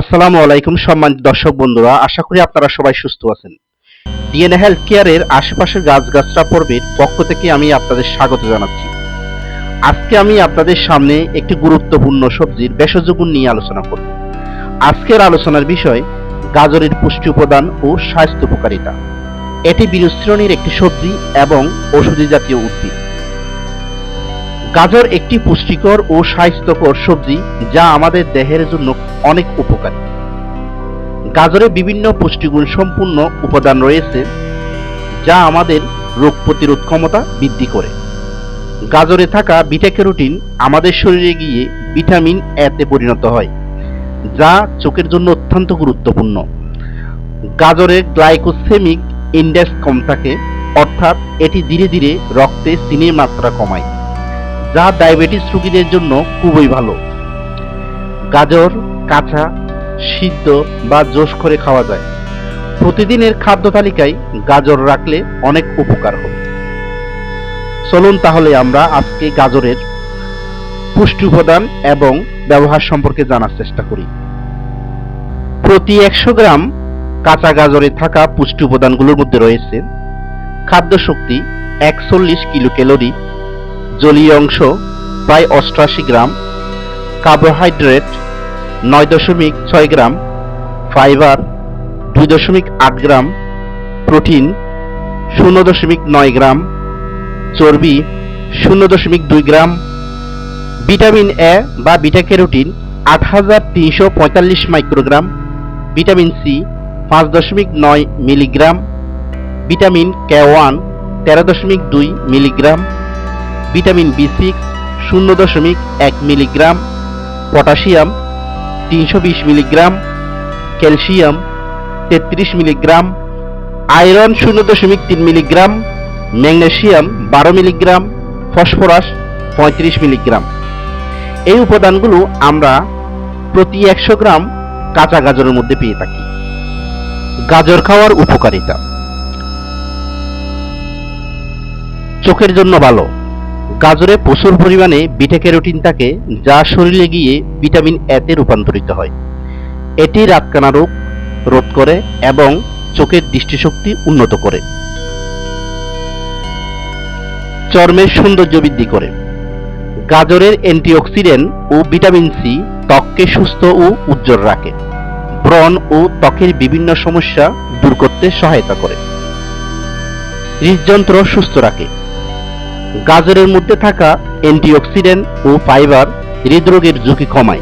আসসালামু আলাইকুম সম্মানিত দর্শক বন্ধুরা, আশা করি আপনারা সবাই সুস্থ আছেন। ডিএনএ হেলথ কেয়ারের আশেপাশের গাছগাছরা পর্বের পক্ষ থেকে আমি আপনাদের স্বাগত জানাচ্ছি। আজকে আমি আপনাদের সামনে একটি গুরুত্বপূর্ণ সবজির ভেষজ নিয়ে আলোচনা করব। আজকের আলোচনার বিষয় গাজরের পুষ্টি উপাদান ও স্বাস্থ্য উপকারিতা। এটি বিরুশ্রেণীর একটি সবজি এবং ওষুধি জাতীয় উদ্ভিদ। গাজর একটি পুষ্টিকর ও স্বাস্থ্যকর সবজি যা আমাদের দেহের জন্য অনেক উপকারী। গাজরে বিভিন্ন পুষ্টিগুণ সম্পূর্ণ উপাদান রয়েছে, যা আমাদের রোগ প্রতিরোধ ক্ষমতা বৃদ্ধি করে। গাজরে থাকা বিটা ক্যারোটিন আমাদের শরীরে গিয়ে ভিটামিন এতে পরিণত হয়, যা চোখের জন্য অত্যন্ত গুরুত্বপূর্ণ। গাজরে গ্লাইকোসেমিক ইন্ডেক্স কম থাকে, অর্থাৎ এটি ধীরে ধীরে রক্তে চিনির মাত্রা কমায়। যা ডায়াবেটিস রোগীদের জন্য খুবই ভালো। গাজর, কাঁচা, সিদ্ধ বা জোশ করে খাওয়া যায়। প্রতিদিনের খাদ্য তালিকায় গাজর রাখলে অনেক উপকার হবে। চলুন তাহলে আমরা আজকে গাজরের পুষ্টি উপাদান এবং ব্যবহার সম্পর্কে জানার চেষ্টা করি। প্রতি একশো গ্রাম কাঁচা গাজরে থাকা পুষ্টি উপাদানগুলোর মধ্যে রয়েছে খাদ্য শক্তি একচল্লিশ কিলো ক্যালোরি জলীয় অংশ, প্রায় অষ্টআশি গ্রাম, কার্বোহাইড্রেট নয় দশমিক ছয় গ্রাম, ফাইবার দুই দশমিক আট গ্রাম, প্রোটিন শূন্য দশমিক নয় গ্রাম, চর্বি শূন্য দশমিক দুই গ্রাম, ভিটামিন এ বা বিটা ক্যারোটিন আট হাজার তিনশো পঁয়তাল্লিশ মাইক্রোগ্রাম, ভিটামিন সি পাঁচ দশমিক নয় মিলিগ্রাম, ভিটামিন কে ওয়ান তেরো দশমিক দুই মিলিগ্রাম ভিটামিন বি সিক্স, শূন্য দশমিক এক মিলিগ্রাম, পটাশিয়াম, তিনশো বিশ মিলিগ্রাম, ক্যালসিয়াম, তেত্রিশ মিলিগ্রাম, আয়রন শূন্য দশমিক তিন মিলিগ্রাম ম্যাগনেশিয়াম বারো মিলিগ্রাম, ফসফরাস পঁয়ত্রিশ মিলিগ্রাম। এই উপাদানগুলো আমরা প্রতি একশো গ্রাম কাঁচা গাজরের মধ্যে পেয়ে থাকি। গাজর খাওয়ার উপকারিতা। চোখের জন্য ভালো। গাজরে প্রচুর পরিমাণে বিটা ক্যারোটিন থাকে, যা শরীরে গিয়ে ভিটামিন এতে রূপান্তরিত হয়। এটি রাতকানা রোগ রোধ করে এবং চোখের দৃষ্টিশক্তি উন্নত করে। চর্মের সৌন্দর্য বৃদ্ধি করে। গাজরের অ্যান্টিঅক্সিডেন্ট ও ভিটামিন সি ত্বককে সুস্থ ও উজ্জ্বল রাখে। ব্রণ ও ত্বকের বিভিন্ন সমস্যা দূর করতে সহায়তা করে। হৃদযন্ত্র সুস্থ রাখে। গাজরের মধ্যে থাকা অ্যান্টিঅক্সিডেন্ট ও ফাইবার হৃদরোগের ঝুঁকি কমায়।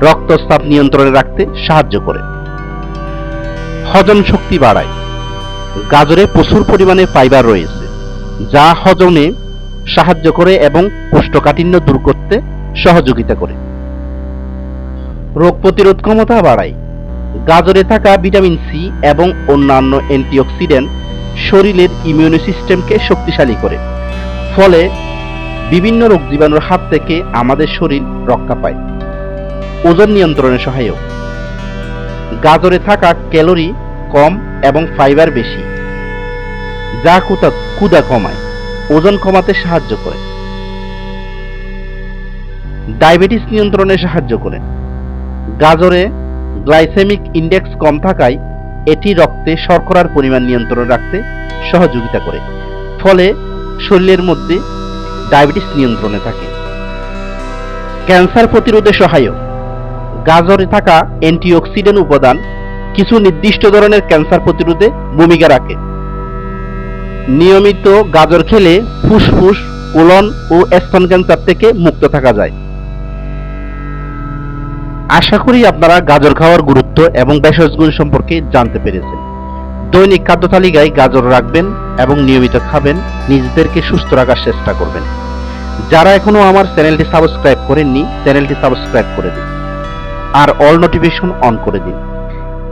রক্তচাপ নিয়ন্ত্রণে রাখতে সাহায্য করে। হজম শক্তি বাড়ায়। গাজরে প্রচুর পরিমাণে ফাইবার রয়েছে, যা হজমে সাহায্য করে এবং কোষ্ঠকাঠিন্য দূর করতে সহযোগিতা করে। রোগ প্রতিরোধ ক্ষমতা বাড়ায়। গাজরে থাকা ভিটামিন সি এবং অন্যান্য অ্যান্টিঅক্সিডেন্ট শরীরের ইমিউনি সিস্টেমকে শক্তিশালী করে। ফলে বিভিন্ন রোগ জীবাণুর হাত থেকে আমাদের শরীর রক্ষা পায়। ওজন নিয়ন্ত্রণে সহায়ক। গাজরে থাকা ক্যালোরি কম এবং ফাইবার বেশি, যা কুতা কুদা কমায়, ওজন কমাতে সাহায্য করে। ডায়াবেটিস নিয়ন্ত্রণে সাহায্য করে। গাজরে গ্লাইসেমিক ইন্ডেক্স কম থাকায় এটি রক্তে শর্করার পরিমাণ নিয়ন্ত্রণ রাখতে সহযোগিতা করে। ফলে শরীরের মধ্যে ডায়াবেটিস নিয়ন্ত্রণে থাকে। ক্যান্সার প্রতিরোধে সহায়ক। গাজরে থাকা অ্যান্টিঅক্সিডেন্ট উপাদান কিছু নির্দিষ্ট ধরনের ক্যান্সার প্রতিরোধে ভূমিকা রাখে। নিয়মিত গাজর খেলে ফুসফুস কোলন ও স্তন ক্যান্সার থেকে মুক্ত থাকা যায়। আশা করি আপনারা গাজর খাওয়ার গুরুত্ব এবং ভেষজ গুণ সম্পর্কে জানতে পেরেছেন। দৈনিক খাদ্য তালিকায় গাজর রাখবেন এবং নিয়মিত খাবেন। নিজেদেরকে সুস্থ রাখার চেষ্টা করবেন। যারা এখনও আমার চ্যানেলটি সাবস্ক্রাইব করেননি, চ্যানেলটি সাবস্ক্রাইব করে দিন। আর অল নোটিফিকেশন অন করে দিন।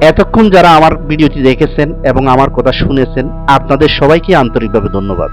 এতক্ষণ যারা আমার ভিডিওটি দেখেছেন এবং আমার কথা শুনেছেন, আপনাদের সবাইকে আন্তরিকভাবে ধন্যবাদ।